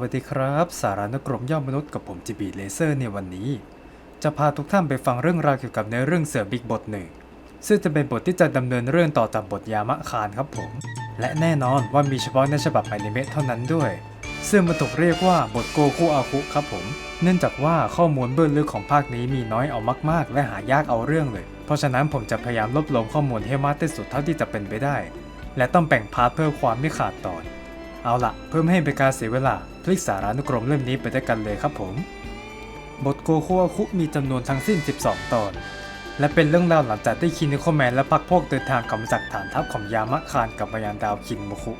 วัสดีครับ สารานุกรมย่อมมนุษย์กับผมจีบีเลเซอร์ในวันนี้ จะพาทุกท่านไปฟังเรื่องราวเกี่ยวกับในเรื่องเสือบิ๊กบทหนึ่งซึ่งจะเป็นบทที่จะดำเนินเรื่องต่อจากบทยามะคานครับผม และแน่นอนว่ามีเฉพาะในฉบับอนิเมะเท่านั้นด้วย ซึ่งมันถูกเรียกว่าบทโกคุอาคุครับผม เนื่องจากว่าข้อมูลเบื้องลึกของภาคนี้มีน้อยเอามาก ๆ และหายากเอาเรื่องเลย เพราะฉะนั้นผมจะพยายามรวบรวมข้อมูลให้มากที่สุดเท่าที่จะเป็นไปได้ และต้องแบ่งพาร์ทเพื่อความไม่ขาดตอน เอาละเพื่อไม่ให้เป็นการเสียเวลา พลิกสารานุกรมเล่มนี้ไปด้วยกันเลยครับผม บทโกโคอาคุมีจำนวนทั้งสิ้น 12 ตอน และเป็นเรื่องราวหลังจากที่คินิโคแมนและพักพวกเดินทางกลับมาจากฐานทัพของยามะคานกับมายังดาวคินโมคุ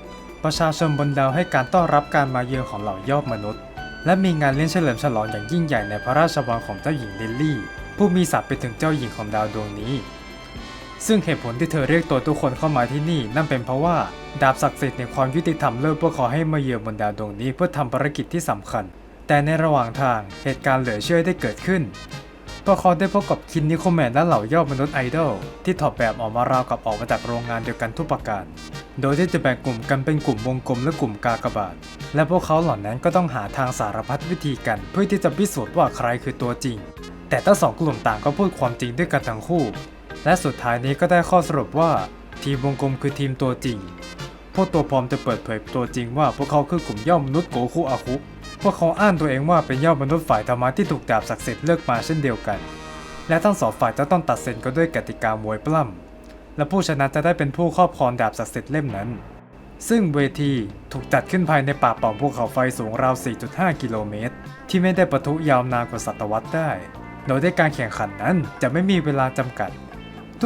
ประชาชนบนดาวให้การต้อนรับการมาเยือนของเหล่ายอดมนุษย์ และมีงานเลี้ยงเฉลิมฉลองอย่างยิ่งใหญ่ในพระราชวังของเจ้าหญิงลิลลี่ ผู้มีศักดิ์เป็นถึงเจ้าหญิงของดาวดวงนี้ ซึ่งเหตุผลที่เธอเรียกตัวทุกคนเข้ามาที่นี่ นั่นเป็นเพราะว่าดาบศักดิ์สิทธิ์ในความยุติธรรมเลิกพวกเขาให้มาเยือนบนดาวดวงนี้เพื่อทำภารกิจที่สำคัญ แต่ในระหว่างทางเหตุการณ์เหลือเชื่อได้เกิดขึ้นพวกเขาได้พบกับคินนิโคแมนและเหล่ายอดมนุษย์ไอดอลที่ถอดแบบออกมาราวกับออกมาจากโรงงานเดียวกันทุกประการ โดยที่จะแบ่งกลุ่มกันเป็นกลุ่มวงกลมและกลุ่มกากบาท และพวกเขาเหล่านั้นก็ต้องหาทางสารพัดวิธีกัน เพื่อที่จะพิสูจน์ว่าใครคือตัวจริง แต่ทั้งสองกลุ่มต่างก็พูดความจริงด้วยกันทั้งคู่ และสุดท้ายนี้ก็ได้ข้อสรุปว่า ทีมวงกลมคือทีมตัวจริง พวกตัวปลอมจะเปิดเผยตัวจริงว่าพวกเขาคือกลุ่มย่อมมนุษย์โกคุอาคุพวกเขาอ้างตัวเองว่าเป็นย่อดมนุษย์ฝ่ายธรรมะที่ถูกดาบศักดิ์สิทธิ์เลือกมาเช่นเดียวกัน และทั้งสองฝ่ายจะต้องตัดสินกันด้วยกติกามวยปล้ำและผู้ชนะจะได้เป็นผู้ครอบครองดาบศักดิ์สิทธิ์เล่มนั้น ซึ่งเวทีถูกจัดขึ้นภายในป่าป่องภูเขาไฟสูงราว 4.5 กิโลเมตร ที่ไม่ได้ปะทุยาวนานกว่าศตวรรษได้ โดยในการแข่งขันนั้นจะไม่มีเวลาจำกัด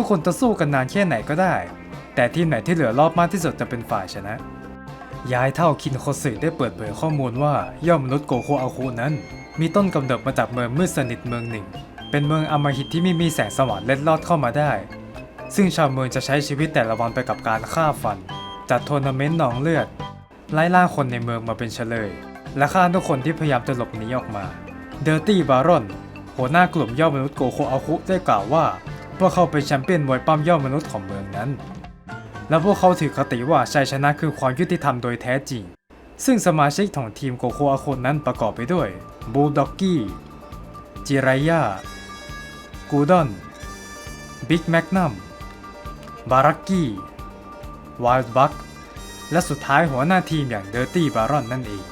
ทุกคนจะสู้กันนานแค่ไหนก็ได้ แต่ทีมไหนที่เหลือรอบมากที่สุดจะเป็นฝ่ายชนะ ย้ายเท่าคินโคสึได้เปิดเผยข้อมูลว่าย่อมมนุษย์โกโคอาคุนั้น มีต้นกำเนิดมาจากเมืองมืดสนิทเมืองหนึ่ง เป็นเมืองอมหิตที่ไม่มีแสงสว่างเล็ดลอดเข้ามาได้ ซึ่งชาวเมืองจะใช้ชีวิตแต่ละวันไปกับการฆ่าฟัน จัดทัวร์นาเมนต์หนองเลือด ไล่ล่าคนในเมืองมาเป็นเฉลย และฆ่าทุกคนที่พยายามจะหลบหนีออกมา เดอร์ตี้บารอนหัวหน้ากลุ่มยอดมนุษย์โกโคอาคุได้กล่าวว่า พวกเขาเป็นแชมเปี้ยนมวยปั้มยอดมนุษย์ของเมืองนั้น และพวกเขาถือคติว่าชัยชนะคือความยุติธรรมโดยแท้จริง ซึ่งสมาชิกของทีมโกโคอาคุนั้นประกอบไปด้วยบูลด็อกกี้จิไรยากูดอนบิ๊กแมกนัมบารักกี้ว i ลด์บัคและสุดท้ายหัวหน้าทีมอย่างเดอร์ตี้บารอนนั่นเอง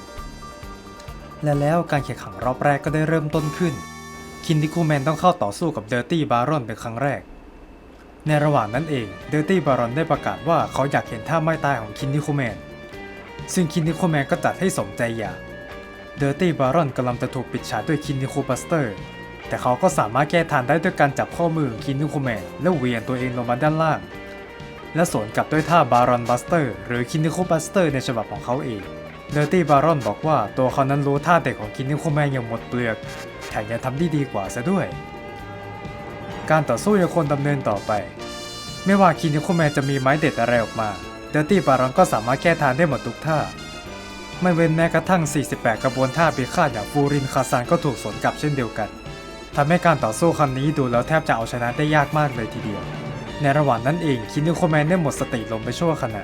และแล้วการแข่งขันรอบแรกก็ได้เริ่มต้นขึ้น คินดิคูแมนต้องเข้าต่อสู้กับเดอร์ตี้บารอนเป็นครั้งแรก ในระหว่างนั้นเองเดอร์ตี้บารอนได้ประกาศว่าเขาอยากเห็นท่าไม้ตายของคินดิคูแมน ซึ่งคินดิคูแมนก็จัดให้สมใจอยาก เดอร์ตี้บารอนกำลังจะถูกปิดฉากด้วยคินดิคูบัสเตอร์ แต่เขาก็สามารถแก้ทางได้ด้วยการจับข้อมือของคินดิคูแมนและเวียงตัวเองลงมาด้านล่าง และสวนกลับด้วยท่าบารอนบัสเตอร์หรือคินดิคูบัสเตอร์ในฉบับของเขาเองเดอร์ตี้บารอนบอกว่าตัวเขานั้นรู้ท่าเตะของคินดิคูแมนอย่างหมดเปลือก ถมยังทำได้ดีกว่าซะด้วย การต่อสู้ยังคงดำเนินต่อไป ไม่ว่าคินดิคูแมนจะมีไม้เด็ดอะไรออกมา เดอร์ตี้บารอนก็สามารถแก้ทางได้หมดทุกท่า ไม่เว้นแม้กระทั่ง 48 กระบวนท่าพิฆาตอย่างฟูรินคาซานก็ถูกสวนกลับเช่นเดียวกันทำให้การต่อสู้ครั้งนี้ดูแล้วแทบจะเอาชนะได้ยากมากเลยทีเดียว ในระหว่างนั้นเองคินิโคแมนได้หมดสติลงไปชั่วขณะ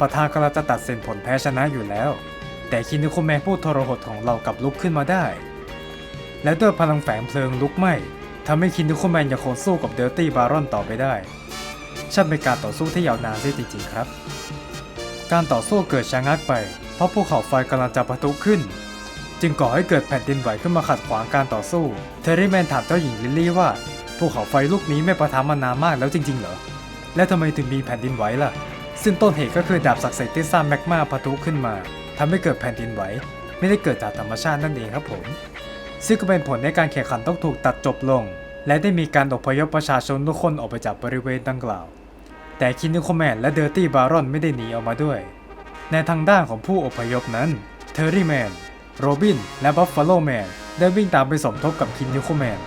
ประธานกำลังจะตัดสินผลแพ้ชนะอยู่แล้ว แต่คินิโคแมนผู้ทรหดของเรากลับลุกขึ้นมาได้ และด้วยพลังแฝงเพลิงลุกไหม้ทำให้คินิโคแมนยังคงสู้กับเดอร์ตี้บารอนต่อไปได้ช่างเป็นการต่อสู้ที่ยาวนานได้จริงๆครับ การต่อสู้เกิดชะงักไป เพราะภูเขาไฟกำลังจะปะทุขึ้น จึงก่อให้เกิดแผ่นดินไหวขึ้นมาขัดขวางการต่อสู้ เทอร์รี่แมนถามเจ้าหญิงลิลลี่ว่าภูเขาไฟลูกนี้ไม่ประทามานานมากแล้วจริงๆเหรอ และทำไมถึงมีแผ่นดินไหวล่ะ ซึ่งต้นเหตุก็คือดาบศักดิ์สิทธิ์ที่สร้างแมกมาปะทุขึ้นมาทำให้เกิดแผ่นดินไหว ไม่ได้เกิดจากธรรมชาตินั่นเองครับผม ซึ่งก็เป็นผลในการแข่งขันต้องถูกตัดจบลง และได้มีการอพยพประชาชนทุกคนออกไปจากบริเวณดังกล่าว แต่คินิโคแมนและเดอร์ตี้บารอนไม่ได้หนีออกมาด้วย ในทางด้านของผู้อพยพนั้นเทอร์รี่แมนโรบิน และบัฟฟาโลแมนได้วิ่งตามไปสมทบกับคินิโคแมน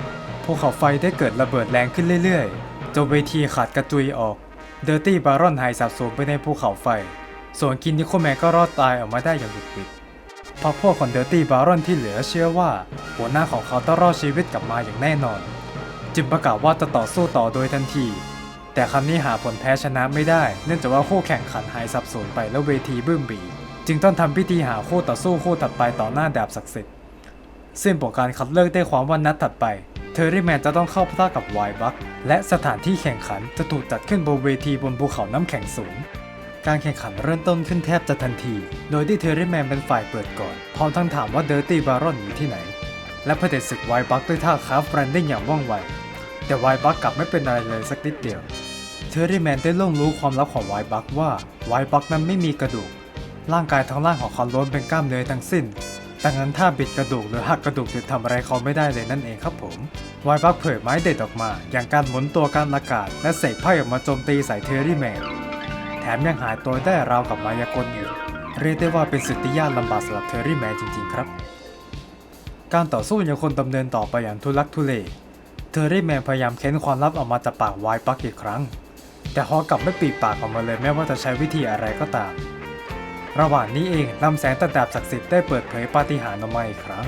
ภูเขาไฟได้เกิดระเบิดแรงขึ้นเรื่อยๆจนเวทีขาดกระจุยออกเดอร์ตี้บารอนหายสับสูญไปในภูเขาไฟ ส่วนคินนิโคแมนก็รอดตายออกมาได้อย่างบุดหวิด พราะพวกของเดอร์ตี้บารอนที่เหลือเชื่อว่า หัวหน้าของเขาต้องรอดชีวิตกลับมาอย่างแน่นอน จึงประกาศว่าจะต่อสู้ต่อโดยทันที แต่ครั้งนี้หาผลแพ้ชนะไม่ได้ เนื่องจากว่าคู่แข่งขันหายสับสนไปแล้วเวทีบึ้มบี จึงต้องทำพิธีหาคู่ต่อสู้คู่ถัดไปต่อหน้าดาบศักดิ์สิทธิ์ซึ่งผลการคัดเลือกได้ความว่านัดถัดไปเทอร์รี่แมนจะต้องเข้าพะกับไวบักและสถานที่แข่งขันจะถูกจัดขึ้นบนเวทีบนภูเขาน้ำแข็งสูง การแข่งขันเริ่มต้นขึ้นแทบจะทันที โดยที่เทอร์รี่แมนเป็นฝ่ายเปิดก่อน พร้อมทั้งถามว่าเดอร์ตี้บารอนอยู่ที่ไหน และเผด็จศึกไวบักด้วยท่าคาฟแรนดิ้งอย่างว่องไว แต่ไวบักกลับไม่เป็นอะไรเลยสักนิดเดียว เทอร์รี่แมนได้ล่วงรู้ความลับของไวบักว่าไวบักนั้นไม่มีกระดูก ร่างกายทั้งร่างของเขาล้วนเป็นกล้ามเนื้อทั้งสิ้นดังนั้นถ้าบิดกระดูกหรือหักกระดูกจะทำอะไรเขาไม่ได้เลยนั่นเองครับผมไวบักเผยไม้เด็ดออกมา อย่างการหมุนตัวการอากาศ และเสกไพ่ออกมาโจมตีใส่เทอร์รี่แมน ถมยังหายตัวได้ราวกับมายากลอีกเรียกได้ว่าเป็นศึกที่ยากลำบากสำหรับเทอร์รี่แมนจริง ๆ ครับ การต่อสู้ยังคงดำเนินต่อไปอย่างทุลักทุเล เทอร์รี่แมนพยายามเค้นความลับออกมาจากปากไวบักอีกครั้ง แต่ฮอกลับไม่ปีปากออกมาเลยแม้ว่าจะใช้วิธีอะไรก็ตาม ระหว่างนี้เองลำแสงตะดาบศักดิ์สิทธิ์ได้เปิดเผยปาฏิหาริย์ออกมาอีกครั้ง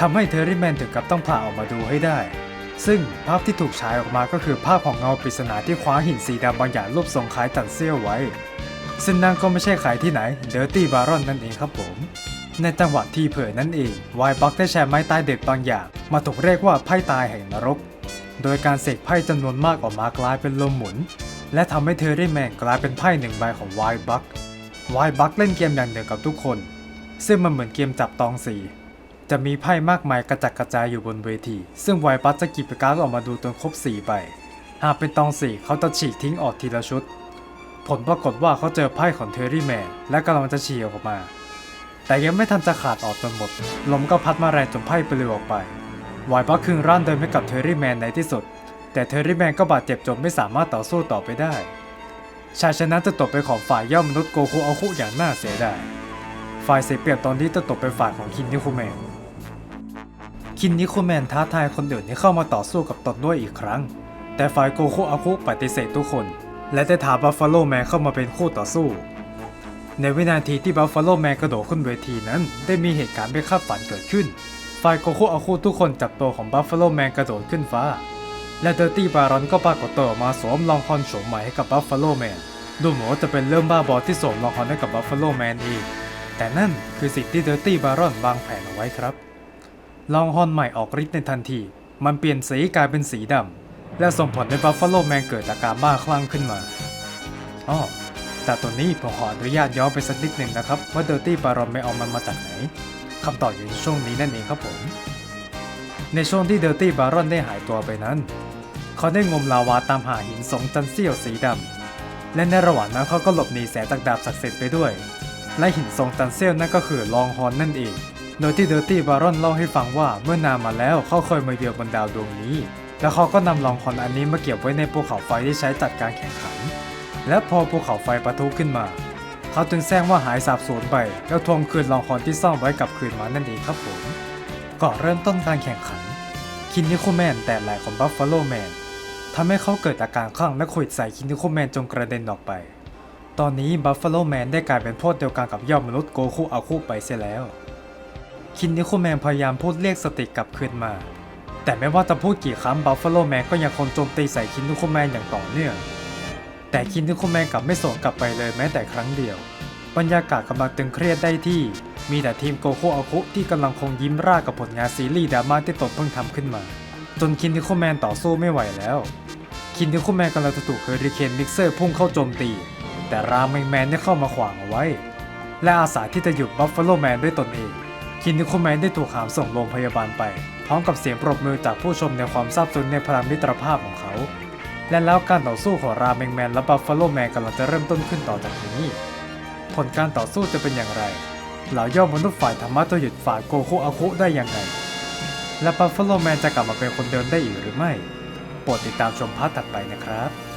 ทำให้เทอร์รี่แมนถึงกับต้องผ่าออกมาดูให้ได้ ซึ่งภาพที่ถูกฉายออกมาก็คือภาพของเงาปริศนาที่คว้าหินสีดำบางอย่างรูปทรงคล้ายตันเซี่ยวไว้ ซึ่งนั่นก็ไม่ใช่ใครที่ไหนเดอร์ตี้บารอนนั่นเองครับผม ในจังหวะที่เผยนั่นเองไวบักได้แชร์ไม้ตายเด็ดบางอย่าง มาถูกเรียกว่าไพ่ตายแห่งนรก โดยการเสกไพ่จำนวนมากออกมากลายเป็นลมหมุน และทำให้เทอร์รี่แมนกลายเป็นไพ่หนึ่งใบของไวบักไวบักเล่นเกมอย่างเดียวกับทุกคน ซึ่งมันเหมือนเกมจับตองสี จะมีไพ่มากมายกระจัดกระจายอยู่บนเวที ซึ่งไวบักจะกิบการ์ดออกมาดูจนครบ4ใบ หากเป็นตองสี่เขาจะฉีกทิ้งออกทีละชุด ผลปรากฏว่าเขาเจอไพ่ของเทอร์รี่แมนและกำลังจะฉีกออกมา แต่ยังไม่ทันจะขาดออกจนหมด ลมก็พัดมาแรงจนไพ่ปลิวออกไป ไวบักคึงร่านเดินไปกับเทอร์รี่แมนในที่สุด แต่เทอร์รี่แมนก็บาดเจ็บจนไม่สามารถต่อสู้ต่อไปได้ ชายชนะจะตกเป็นของฝ่ายย่อมมนุษย์โกคุอาคุอย่างน่าเสียดายฝ่ายเสียเปรียบตอนนี้จะตกเป็นฝ่ายของคินนิคุแมน คินนิคุแมนท้าทายคนอื่นให้เข้ามาต่อสู้กับตนด้วยอีกครั้ง แต่ฝ่ายโกโคอาคุปฏิเสธทุกคน และได้ท้าบัฟฟาโลแมนเข้ามาเป็นคู่ต่อสู้ ในวินาทีที่บัฟฟาโลแมนกระโดดขึ้นเวทีนั้น ได้มีเหตุการณ์ไม่คาดฝันเกิดขึ้น ฝ่ายโกโคอาคุทุกคนจับตัวของบัฟฟาโลแมนกระโดดขึ้นฟ้า และเดอร์ตี้บารอนก็ปรากฏตัวออกมาสวมรองคอนโฉมใหม่ให้กับบัฟฟาโลแมนดูเหมือนว่าจะเป็นเริ่มบ้าบอที่สวมรองคอนให้กับบัฟฟาโลแมนเองแต่นั่นคือสิ่งที่เดอร์ตี้บารอนวางแผนเอาไว้ครับ รองฮอนใหม่ออกฤทธิ์ในทันที มันเปลี่ยนสีกลายเป็นสีดำ และส่งผลให้บัฟฟาโลแมนเกิดอาการบ้าคลั่งขึ้นมาอ้อแต่ตัวนี้ผมขออนุญาตย้อนไปสักนิดหนึ่งนะครับ ว่าเดอร์ตี้บารอนไม่เอามันมาจากไหนคำตอบอยู่ในช่วงนี้นั่นเองครับผม ในช่วงที่เดอร์ตี้บารอนได้หายตัวไปนั้น เขาได้งมลาวาตามหาหินสงจันเซียวสีดำ และในระหว่างนั้นเขาก็หลบหนีแสงจากดาบศักดิ์สิทธิ์ไปด้วย และหินทรงจันเซียวนั่นก็คือลองฮอนนั่นเอง โดยที่เดอร์ตี้บารอนเล่าให้ฟังว่าเมื่อนานมาแล้วเขาเคยมาเยือนบนดาวดวงนี้ แล้วเขาก็นำลองฮอนอันนี้มาเก็บไว้ในภูเขาไฟที่ใช้จัดการแข่งขัน และพอภูเขาไฟปะทุขึ้นมา เขาจึงแจ้งว่าหายสาบสูญไปแล้วทวงคืนลองฮอนที่ซ่อนไว้กับคืนมานั่นเองครับผมก่อนเริ่มต้นการแข่งขัน คินนิโคแมนแต่ไหลของบัฟฟาโลแมนทำให้เขาเกิดอาการคลั่งและขวิดใส่คินนิโคแมนจนกระเด็นออกไป ตอนนี้บัฟฟาโลแมนได้กลายเป็นพวกเดียวกันกับยอดมนุษย์โกคุอาคุไปเสียแล้ว คินนิโคแมนพยายามพูดเรียกสติกลับคืนมา แต่ไม่ว่าจะพูดกี่ครั้งบัฟฟาโลแมนก็ยังคงโจมตีใส่คินนิโคแมนอย่างต่อเนื่อง แต่คินนิโคแมนกลับไม่สวนกลับไปเลยแม้แต่ครั้งเดียว บรรยากาศกำลังตึงเครียดได้ที่ มีแต่ทีมโกโคอาคุที่กำลังคงยิ้มร่ากับผลงานซีรีส์ดราม่าที่ตนเพิ่งทำขึ้นมา จนคินนิโคแมนต่อสู้ไม่ไหวแล้วคินนิโคแมนกำลังจะถูกเฮอริเคนมิกเซอร์พุ่งเข้าโจมตี แต่รามแมนได้เข้ามาขวางเอาไว้ และอาสาที่จะหยุดบัฟฟาโลแมนด้วยตนเอง คินนิโคแมนได้ถูกหามส่งโรงพยาบาลไป พร้อมกับเสียงปรบมือจากผู้ชมในความซาบซึ้งในพลังมิตรภาพของเขา และแล้วการต่อสู้ของราเมงแมนและบัฟฟาโลแมนกำลังจะเริ่มต้นขึ้นต่อจากนี้ ผลการต่อสู้จะเป็นอย่างไรเหล่ายอดมนุษย์ฝ่ายธรรมะจะหยุดฝ่ายโกคุอาคุได้อยังไงและบัฟฟาโลแมนจะกลับมาเป็นคนเดิมได้อีกหรือไม่ โปรดติดตามชมพาร์ทถัดไปนะครับ